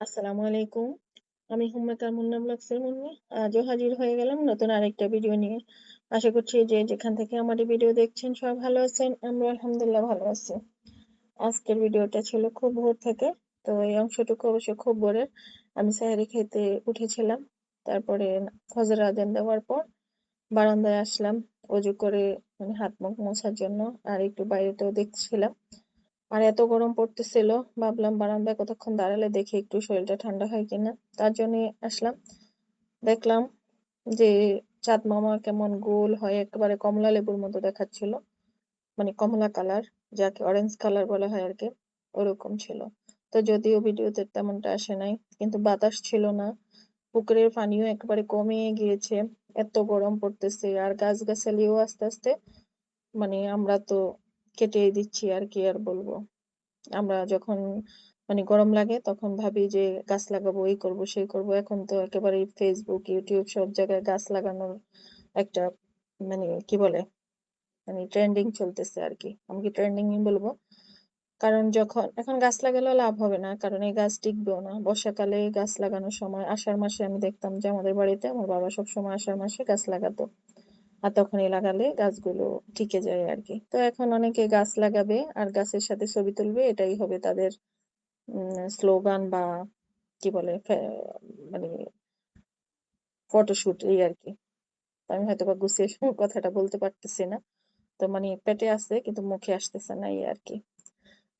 আসসালামু আলাইকুম। আমি হুম্মাকার মুন্না ব্লগসের মুন্নি। আজও হাজির হয়ে গেলাম নতুন আরেকটা ভিডিও নিয়ে। আশা করছি যে যেখান থেকে আমার ভিডিও দেখছেন সবাই ভালো আছেন। আমরা আলহামদুলিল্লাহ ভালো আছি। আজকের ভিডিওটা ছিল খুব ভোর থেকে। তো এই অংশটুকু অবশ্য খুব ভোরের। আমি সেহরি খেতে উঠেছিলাম। তারপরে ফজর আজান দেওয়ার পর বারান্দায় আসলাম, অজু করে মানে হাত মুখ মোছার জন্য, আর একটু বাইরেটাও দেখছিলাম। আর এত গরম পড়তেছিল, ভাবলাম বারান্দায় কতক্ষণ দাঁড়ালে দেখি একটু শরীরটা ঠান্ডা হয় কিনা। তার জন্য আসলাম। দেখলাম যে চাঁদ মামা কেমন গোল হয়, একেবারে কমলা লেবুর মতো দেখাচ্ছিল। মানে কমলা কালার, যাকে অরেঞ্জ কালার বলা হয় আর কি, ওরকম ছিল। তো যদিও ভিডিওতে তেমনটা আসে নাই, কিন্তু বাতাস ছিল না। পুকুরের পানিও একেবারে কমে গিয়েছে। এত গরম পড়তেছে, আর গাছ গাছালিও আস্তে আস্তে মানে আমরা তো কেটে দিচ্ছি আর কি আর বলব। আমরা যখন মানে গরম লাগে তখন ভাবি যে গাছ লাগাবো, এই করব, সেই করব। এখন তো একেবারে ফেসবুক ইউটিউব সব জায়গায় গাছ লাগানোর একটা মানে কি বলে? মানে ট্রেন্ডিং চলতেছে আর কি আমি কি ট্রেন্ডিং বলব? কারণ যখন, এখন গাছ লাগালেও লাভ হবে না, কারণ এই গাছ টিকবেও না। বর্ষাকালে গাছ লাগানোর সময়, আষাঢ় মাসে আমি দেখতাম যে আমাদের বাড়িতে, আমার বাবা সব সময় আষাঢ় মাসে গাছ লাগাতো। আর তখনই লাগালে গাছগুলো টিকে যায় আর কি তো এখন অনেকে গাছ লাগাবে আর গাছের সাথে ছবি তুলবে, এটাই হবে তাদের স্লোগান বা কি বলে মানে ফটোশুট এই আর কি আমি হয়তো বা গুছিয়ে কথাটা বলতে পারতেছি না। তো মানে পেটে আছে কিন্তু মুখে আসতেছে না এই আর কি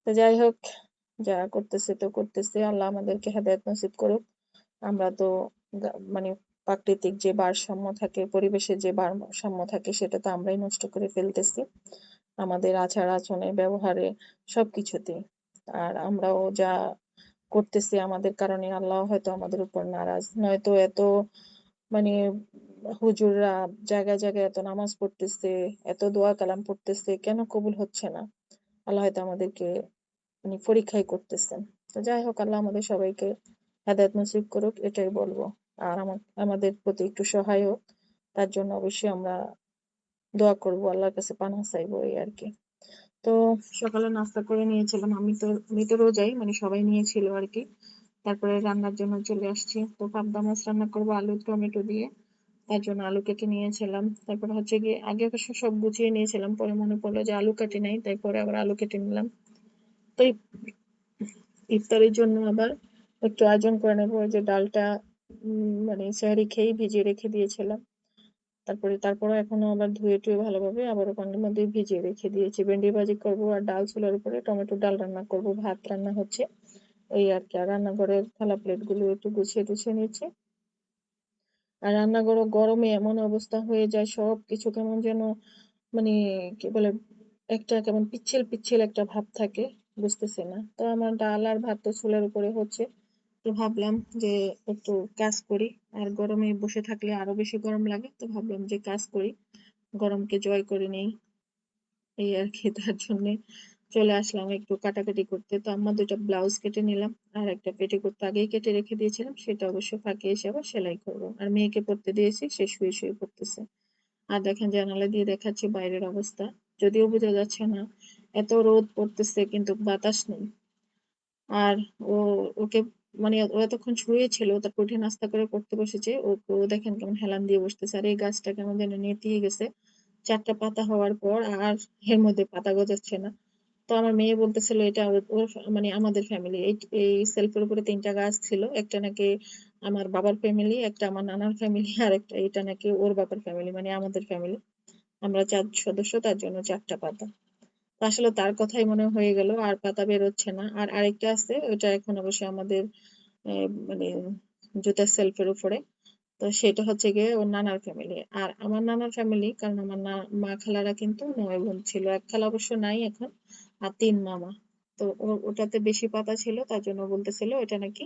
তো যাই হোক, যা করতেছে তো করতেছে। আল্লাহ আমাদেরকে হেদায়ত নসিব করুক। আমরা তো মানে প্রাকৃতিক যে ভারসাম্য থাকে, পরিবেশের যে ভারসাম্য থাকে, সেটা তো আমরাই নষ্ট করে ফেলতেছি। আমাদের আচার আচরণে ব্যবহারে সবকিছুতে আর আমরাও যা করতেছি আমাদের কারণে আল্লাহ হয়তো আমাদের উপর নারাজ। নয়তো এত মানে হুজুররা জায়গায় জায়গায় এত নামাজ পড়তেছে, এত দোয়া কালাম পড়তেছে, কেন কবুল হচ্ছে না? আল্লাহ হয়তো আমাদেরকে মানে পরীক্ষাই করতেছেন। তো যাই হোক, আল্লাহ আমাদের সবাইকে হেদায়ত নসিব করুক, এটাই বলব। আর আমাদের প্রতি একটু সহায় হোক। তার জন্য অবশ্যই আমরা দোয়া করব, আল্লাহর কাছে পানা চাইব এই আর কি। তো সকালে নাস্তা করে নিয়েছিলাম। আমি তো আমি তো রোজাই মানে সবাই নিয়েছিল আর কি। তারপরে রান্নার জন্য চলে আসছি। তো পাবদা মাছ রান্না করব, আলু, টমেটো দিয়ে। তার জন্য আলু কেটে নিয়েছিলাম। তারপর হচ্ছে গিয়ে আগে সব গুছিয়ে নিয়েছিলাম। পরে মনে পড়ল যে আলু কাটি নাই তাই পরে আবার আলু কেটে নিলাম। তো ইফতারের জন্য আবার একটু আয়োজন করে নেব। যে ডালটা মানে স্যারি খেয়েই ভিজিয়ে রেখে দিয়েছিলাম। তারপরে তারপরে এখনও আবার ধুয়ে টুয়ে ভালোভাবে আবারও পানির মধ্যে ভিজিয়ে রেখে দিয়েছি। ভেন্ডি ভাজি করব আর ডাল চুলার উপরে, টমেটো ডাল রান্না করব, ভাত রান্না হচ্ছে। এই আর কি, আর রান্নাঘরের থালা প্লেটগুলো একটু গুছিয়ে টুছিয়ে নিচ্ছি। আর রান্নাঘরও গরমে এমন অবস্থা হয়ে যায়, সব কিছু কেমন যেন মানে কি বলে, একটা কেমন পিচ্ছিল পিচ্ছিল একটা ভাব থাকে, বুঝতেছি না। তো আমার ডাল আর ভাত তো চুলার উপরে হচ্ছে। তো ভাবলাম যে একটু কাজ করি। আর গরমে বসে থাকলে আরও বেশি গরম লাগে, তো ভাবলাম যে কাজ করি। গরমকে জয় করে নেই। এই আর কি, তার জন্য চলে আসলাম একটু কাটাকাটি করতে। তো আমার দুটো ব্লাউজ কেটে নিলাম, আর একটা পেটিকোট তো আগেই কেটে রেখে দিয়েছিলাম, সেটা অবশ্য ফাঁকে এসে আবার সেলাই করব। আর মেয়েকে পড়তে দিয়েছি, সে শুয়ে শুয়ে পড়তেছে। আর দেখেন জানালা দিয়ে দেখাচ্ছি বাইরের অবস্থা। যদিও বোঝা যাচ্ছে না, এত রোদ পড়তেছে, কিন্তু বাতাস নেই। আর ও, ওকে মানে ও এতক্ষণ শুয়ে ছিল তারপর উঠে নাস্তা করে করতে বসেছে। ও দেখেন কেমন হেলান দিয়ে বসতেছে। আর এই গাছটা কেমন যেন নেতিয়ে গেছে। চারটা পাতা হওয়ার পর আর এর মধ্যে পাতা গজাচ্ছে না। তো আমার মেয়ে বলতেছিল, এটা ওর মানে আমাদের ফ্যামিলি এই সেলফের উপরে তিনটা গাছ ছিল। একটা নাকি আমার বাবার ফ্যামিলি একটা আমার নানার ফ্যামিলি আর একটা, এটা নাকি ওর বাবার ফ্যামিলি মানে আমাদের ফ্যামিলি আমরা চার সদস্য, তার জন্য চারটা পাতা। আসলে তার কথাই মনে হয়ে গেল, আর পাতা বেরোচ্ছে না। আর আরেকটা আছে ওটা এখন অবশ্যই আমাদের মানে জুতার সেলফের উপরে। তো সেটা হচ্ছে গিয়ে ওর নানার ফ্যামিলি আর আমার নানার ফ্যামিলি কারণ আমার না, মা খালারা কিন্তু নয় বোন ছিল। এক খালা অবশ্য নাই এখন, আর তিন মামা। তো ওটাতে বেশি পাতা ছিল, তার জন্য বলতেছিল এটা নাকি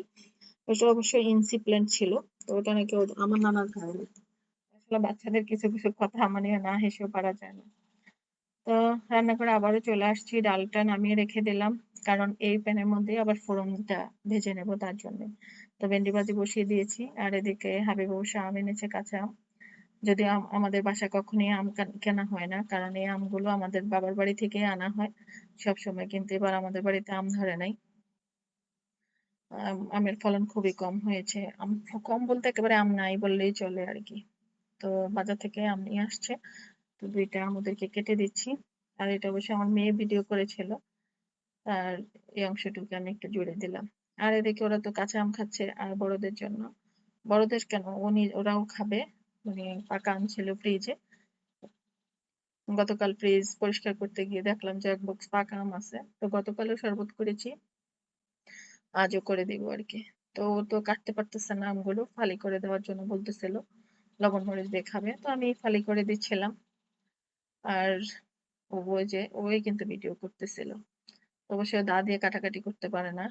ওটা অবশ্যই ইনসিপ্লেন্ট ছিল, তো ওটা নাকি আমার নানার ফ্যামিলি আসলে বাচ্চাদের কিছু কিছু কথা মানে না হেসেও পারা যায় না। তো রান্না করে আবারও চলে আসছি, ডালটা নামিয়ে রেখে দিলাম। কারণ এই প্যানের মধ্যে আবার ফোড়নটা ভেজে নেব তার জন্য। তো ভেন্ডি ভাজি বসিয়ে দিয়েছি। আর এদিকে হাবিব অবশ্য আম এনেছে কাঁচা আম। যদি আমাদের বাসায় কখনই আম কেনা হয় না। কারণ এই আমগুলো আমাদের বাবার বাড়ি থেকে আনা হয়। সব সময় কিন্তু এবার আমাদের বাড়িতে আম ধরে নাই। আম, আমের ফলন খুবই কম হয়েছে। আম, কম বলতে একেবারে আম নাই বললেই চলে আর কি। তো বাজার থেকে আম নিয়ে আসছে। তো ২ টা আম ওদেরকে কেটে দিচ্ছি। আর এটা অবশ্যই আমার মেয়ে ভিডিও করেছিল। আর এই অংশটুকু আমি একটু জুড়ে দিলাম। আর এদিকে ওরা তো কাঁচা আম খাচ্ছে আর বড়দের জন্য বড়দের কেন উনি, ওরাও খাবে। মানে পাকা আম ছিল ফ্রিজে। গতকাল ফ্রিজ পরিষ্কার করতে গিয়ে দেখলাম যে ১ বক্স পাকা আম আছে। তো গতকালও শরবত করেছি। আজও করে দিব আর কি তো ও তো কাটতে পারতেছে না আমগুলো। ফালি করে দেওয়ার জন্য বলতেছিল। লবণ মরিচ দিয়ে খাবে। তো আমি ফালি করে দিচ্ছিলাম। আর ও যে ওই কিন্তু ভিডিও করতেছিল। অবশ্য দা দিয়ে কাটাকাটি করতে পারে না।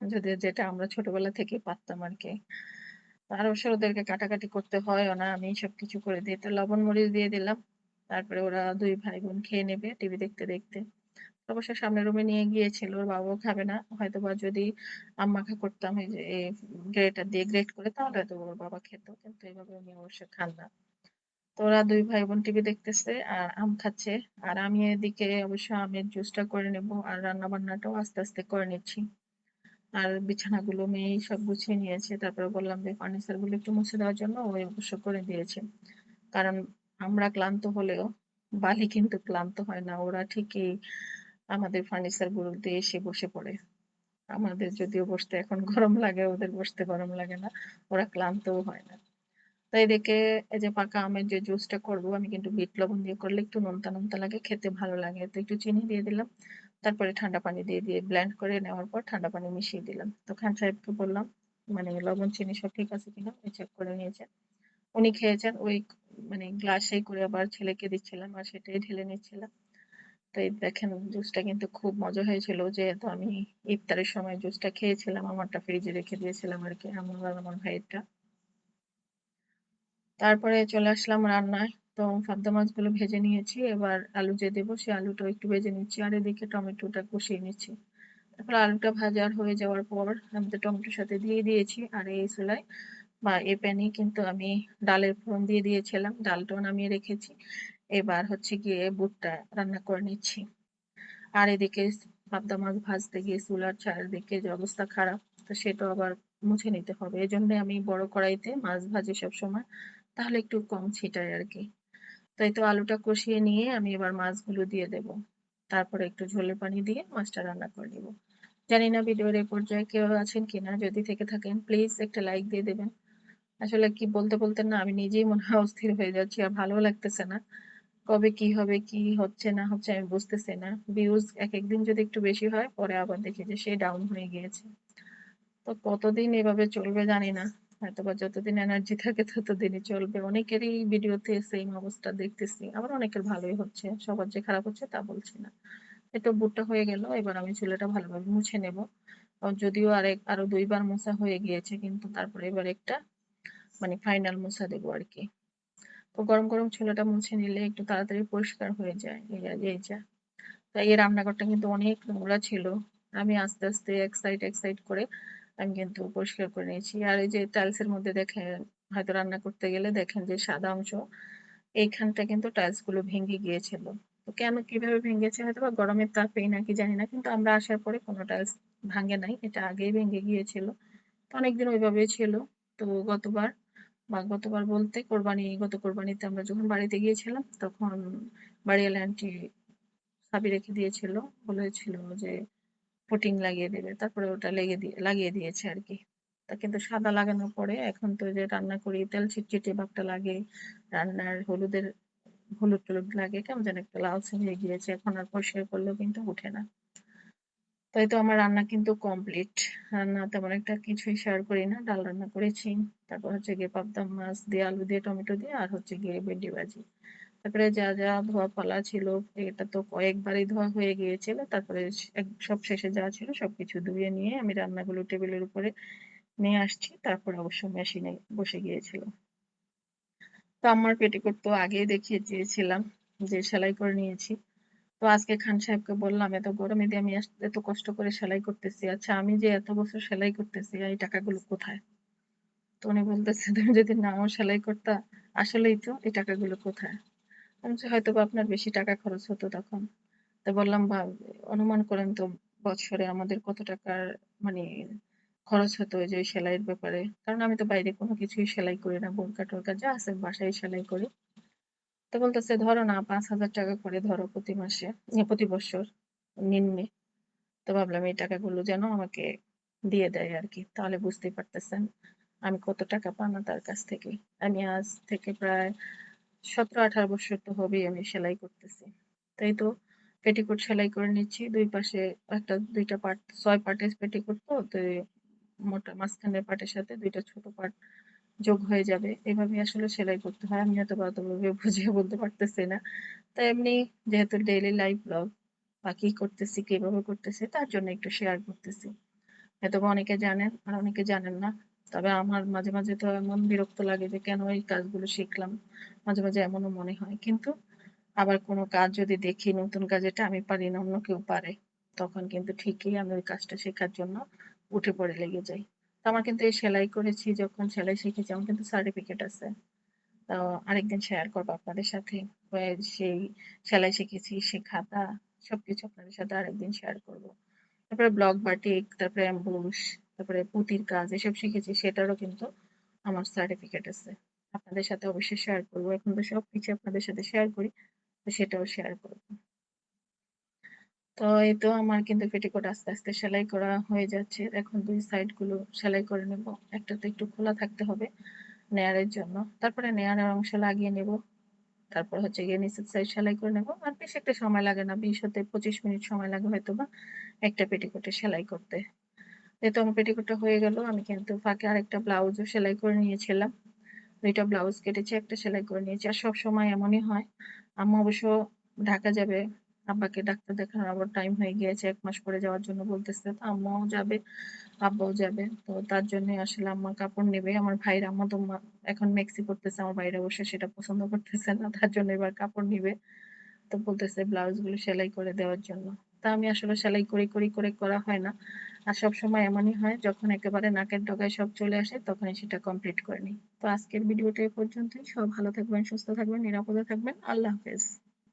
যদিও যেটা আমরা ছোটবেলা থেকেই পারতাম আরকি। আর অবশ্য ওদেরকে কাটাকাটি করতে হয়ও না। আমিই সবকিছু করে দিই। তো লবণ মরিচ দিয়ে দিলাম। তারপরে ওরা দুই ভাই বোন খেয়ে নেবে টিভি দেখতে, দেখতে। অবশ্য সামনের রুমে নিয়ে গিয়েছিল। ওর বাবাও খাবে না। হয়তো বা যদি আম মাখা করতাম এই যে গ্রেটার দিয়ে গ্রেট করে তাহলে হয়তো ওর বাবা খেত। কিন্তু এভাবে উনি অবশ্য খান না। তো ওরা ২ ভাই বোন টিভি দেখতেছে আর আম খাচ্ছে। আর আমি এদিকে অবশ্য আমের জুসটা করে নেব। আর রান্না-বান্নাটাও আস্তে, আস্তে করে নিচ্ছি। আর বিছানাগুলো মেয়েই সব গুছিয়ে নিয়েছে। তারপরে বললাম যে ফার্নিচারগুলো একটু মুছে দেওয়ার জন্য ও অবশ্য করে দিয়েছে। কারণ আমরা ক্লান্ত হলেও বালি কিন্তু ক্লান্ত হয় না। ওরা ঠিকই আমাদের ফার্নিচার গুলোতে এসে বসে পড়ে। আমাদের যদিও বসতে এখন গরম লাগে, ওদের বসতে গরম লাগে না। ওরা ক্লান্তও হয় না। তো এদিকে এই যে পাকা আমের যে জুসটা করব আমি কিন্তু বিট লবণ দিয়ে করলে একটু নোনতা, নোনতা লাগে, খেতে ভালো লাগে। তো একটু চিনি দিয়ে দিলাম। তারপরে ঠান্ডা পানি দিয়ে, দিয়ে ব্লেন্ড করে নেওয়ার পর ঠান্ডা পানি মিশিয়ে দিলাম। তো খান সাহেবকে বললাম মানে লবণ চিনি সব ঠিক আছে কিনা চেক করে নিয়েছেন। উনি খেয়েছেন ওই মানে গ্লাসেই করে আবার ছেলেকে দিচ্ছিলাম আর সেটাই ঢেলে নিচ্ছিলাম। তো এই দেখেন জুসটা কিন্তু খুব মজা হয়েছিল। যেহেতু আমি ইফতারের সময় জুসটা খেয়েছিলাম, আমারটা ফ্রিজে রেখে দিয়েছিলাম আর কি আমার আমার ভাইয়েরটা। তারপরে চলে আসলাম রান্নায়। তো পাবদা মাছগুলো ভেজে নিয়েছি। এবার আলু যে দেব, সে আলুটা একটু ভেজে নিচ্ছি। আর এদিকে টমেটোটা কষিয়ে নিচ্ছি। তারপর আলুটা ভাজা হয়ে যাওয়ার পর আমি তো টমেটোর সাথে দিয়ে দিয়েছি। আর এই চুলায় বা এই প্যানেই কিন্তু আমি ডালের ফোড়ন দিয়ে দিয়েছিলাম। ডালটাও নামিয়ে রেখেছি। এবার হচ্ছে গিয়ে বুটটা রান্না করে নিচ্ছি। আর এদিকে পাবদা মাছ ভাজতে গিয়ে চুলার চারিদিকে যে অবস্থা খারাপ, তো সেটাও আবার মুছে নিতে হবে। এজন্য আমি বড় কড়াইতে মাছ ভাজি সবসময়। তাহলে একটু কম ছিটায় আর কি তাই তো আলুটা কষিয়ে নিয়ে আমি এবার মাছগুলো দিয়ে দেব। তারপরে একটু ঝোলের পানি দিয়ে মাছটা রান্না করে নিব। জানি না ভিডিওর এই পর্যায়ে কেউ আছেন কিনা? যদি থেকে থাকেন প্লিজ একটা লাইক দিয়ে দেবেন। আসলে কি বলতে, বলতে না আমি নিজেই মনে হয় অস্থির হয়ে যাচ্ছি। আর ভালো লাগতেছে না। কবে কি হবে, কি হচ্ছে না হচ্ছে আমি বুঝতেছি না। ভিউজ এক দিন যদি একটু বেশি হয় পরে আবার দেখি যে সে ডাউন হয়ে গিয়েছে। তো কতদিন এভাবে চলবে জানি না। হয়তোবা যতদিন এনার্জি থাকে ততদিনই চলবে। অনেকেরই ভিডিওতে সেইম অবস্থা দেখতেছি। আবার অনেকের ভালোই হচ্ছে। সবার যে খারাপ হচ্ছে তা বলছি না। তো বুটটা হয়ে গেল। এবার আমি চুলাটা ভালোভাবে মুছে নেব। যদিও আরেক আরও ২ বার মোছা হয়ে গিয়েছে কিন্তু তারপরে এবার একটা মানে ফাইনাল মোছা আর কি তো গরম, গরম চুলাটা মুছে নিলে একটু তাড়াতাড়ি পরিষ্কার হয়ে যায়। এই যা। তো এই রান্নাঘরটা কিন্তু অনেক নোংরা ছিল। আমি আস্তে, আস্তে এক সাইড, এক সাইড করে আমি কিন্তু পরিষ্কার করে নিয়েছি। আর এই যে টাইলসের মধ্যে দেখেন, হয়তো রান্না করতে গেলে দেখেন যে সাদা অংশ, এইখানটা কিন্তু টাইলসগুলো ভেঙে গিয়েছিল। তো কেন, কীভাবে ভেঙেছে হয়তো বা গরমের তাপেই নাকি জানি না। কিন্তু আমরা আসার পরে কোনো টাইলস ভাঙে নাই। এটা আগেই ভেঙে গিয়েছিল। তো অনেকদিন ওইভাবেই ছিল। তো গতবার, বা গতবার বলতে কোরবানি, গত কোরবানিতে আমরা যখন বাড়িতে গিয়েছিলাম, তখন বাড়িওয়ালা আন্টি চাবি রেখে দিয়েছিল। বলেছিল যে পুটিং লাগিয়ে দেবে। তারপরে ওটা লেগে দিয়ে লাগিয়ে দিয়েছে আরকি। তা কিন্তু সাদা লাগানোর পরে এখন তো যে রান্না করি তেল চিটচিটে ভাবটা লাগে। রান্নার হলুদের হলুদ-টলুদ লাগে কেমন যেন একটা লালচে হয়ে গিয়েছে। এখন আর পরিষ্কার করলেও কিন্তু উঠে না। তাই তো আমার রান্না কিন্তু কমপ্লিট। রান্না তেমন একটা কিছুই শেয়ার করি না। ডাল রান্না করেছি। তারপর হচ্ছে গিয়ে পাবদা মাছ দিয়ে, আলু দিয়ে, টমেটো দিয়ে আর হচ্ছে গিয়ে ভেন্ডি ভাজি। তারপরে যা, যা ধোয়া পালা ছিল এটা তো কয়েকবারই ধোয়া হয়ে গিয়েছিল। তারপরে সব শেষে যা ছিল সবকিছু ধুয়ে নিয়ে আমি রান্নাগুলো টেবিলের উপরে নিয়ে আসছি। তারপর অবশ্য মেশিনে বসে গিয়েছিল। তো আমার পেটিকোট তো আগেই দেখিয়ে দিয়েছিলাম যে সেলাই করে নিয়েছি। তো আজকে খান সাহেবকে বললাম, "এত গরমে দিয়ে আমি এত কষ্ট করে সেলাই করতেছি। আচ্ছা আমি যে এত বছর সেলাই করতেছি এই টাকাগুলো কোথায়?" তো উনি বলতেছে, "তুমি যদি নাও সেলাই করতা, আসলেই তো এই টাকাগুলো কোথায়?" আমি বলছি, "হয়তোবা আপনার বেশি টাকা খরচ হতো তখন।" তো বললাম, বা অনুমান করেন তো বছরে আমাদের কত টাকার মানে খরচ হতো ওই যে ওই সেলাইয়ের ব্যাপারে। কারণ আমি তো বাইরে কোনো কিছুই সেলাই করি না। বোরকা-টোরকা যা আছে বাসায় সেলাই করি। তো বলতেছে ধরো না ৳৫,০০০ করে ধরো প্রতি মাসে, প্রতি বৎসর নিম্নে। তো ভাবলাম এই টাকাগুলো যেন আমাকে দিয়ে দেয় আর কি তাহলে বুঝতেই পারতেছেন আমি কত টাকা পাওনা তার কাছ থেকে। আমি আজ থেকে প্রায় ১৭-১৮ বৎসর তো হবেই আমি সেলাই করতেছি। তাই তো পেটিকোট সেলাই করে নিচ্ছি। দুই পাশে একটা ২ টা পার্ট ৬ পার্টের পেটিকোট তো, মোটা মাঝখানের পার্টের সাথে ২ টা ছোট পার্ট যোগ হয়ে যাবে। এভাবে আসলে সেলাই করতে হয়। আমি হয়তোবা অতভাবে বুঝিয়ে বলতে পারতেছি না। তো এমনি যেহেতু ডেইলি লাইফ ব্লগ বা কি করতেছি, কীভাবে করতেছি তার জন্য একটু শেয়ার করতেছি। হয়তোবা অনেকে জানেন আর অনেকে জানেন না। তবে আমার মাঝে, মাঝে তো এমন বিরক্ত লাগে যে কেন এই কাজগুলো শিখলাম। মাঝে, মাঝে এমনও মনে হয়। কিন্তু আবার কোনো কাজ যদি দেখি নতুন কাজ এটা আমি পারি না অন্য কেউ পারে, তখন কিন্তু ঠিকই আমি ওই কাজটা শেখার জন্য উঠে পড়ে লেগে যাই। তো আমার কিন্তু এই সেলাই করেছি যখন সেলাই শিখেছি আমার কিন্তু সার্টিফিকেট আছে। তো আরেকদিন শেয়ার করব আপনাদের সাথে। সেই সেলাই শিখেছি সে খাতা সবকিছু আপনাদের সাথে আরেকদিন শেয়ার করব। তারপরে ব্লক বাটিক, তারপরে অ্যাম্বুশ, তারপরে পুঁতির কাজ এসব শিখেছি সেটারও কিন্তু আমার সার্টিফিকেট আছে। আপনাদের সাথে অবশ্যই শেয়ার করব এখন তো সবকিছু আপনাদের সাথে শেয়ার করি। তো সেটাও শেয়ার করব। তো এই তো আমার কিন্তু পেটিকোট আস্তে, আস্তে সেলাই করা হয়ে যাচ্ছে। এখন দুই সাইডগুলো সেলাই করে নেব। একটা তো একটু খোলা থাকতে হবে নেয়ারের জন্য। তারপরে নেয়ারের অংশ লাগিয়ে নেব। তারপর হচ্ছে গিয়ে নিচের সাইড সেলাই করে নেব। আর বেশি একটা সময় লাগে না। ২০ হতে ২৫ মিনিট সময় লাগে হয়তোবা একটা পেটিকোটে সেলাই করতে। যেহেতু আমার পেটিকোটটা হয়ে গেল আমি কিন্তু ফাঁকে আরেকটা ব্লাউজও সেলাই করে নিয়েছিলাম। দুইটা ব্লাউজ কেটেছি, একটা সেলাই করে নিয়েছি। আর সবসময় এমনই হয়। আম্মু অবশ্য ঢাকা যাবে। আব্বাকে ডাক্তার দেখানোর আবার টাইম হয়ে গিয়েছে। ১ মাস পরে যাওয়ার জন্য বলতেছে। তো আম্মুও যাবে, আব্বাও যাবে। তো তার জন্য আসলে আম্মা কাপড় নেবে। আমার ভাইয়ের আম্মা তো এখন মেক্সি করতেছে আমার ভাইরা বসে সেটা পছন্দ করতেছে না। তার জন্য এবার কাপড় নিবে। তো বলতেছে ব্লাউজগুলো সেলাই করে দেওয়ার জন্য। তা আমি আসলে সেলাই করি, করি করে করা হয় না। আর সব সময় এমনই হয় যখন একেবারে নাকের ডগায় সব চলে আসে তখনই সেটা কমপ্লিট করে নিই। তো আজকের ভিডিওটা এ পর্যন্তই। সব ভালো থাকবেন, সুস্থ থাকবেন, নিরাপদে থাকবেন। আল্লাহ হাফেজ।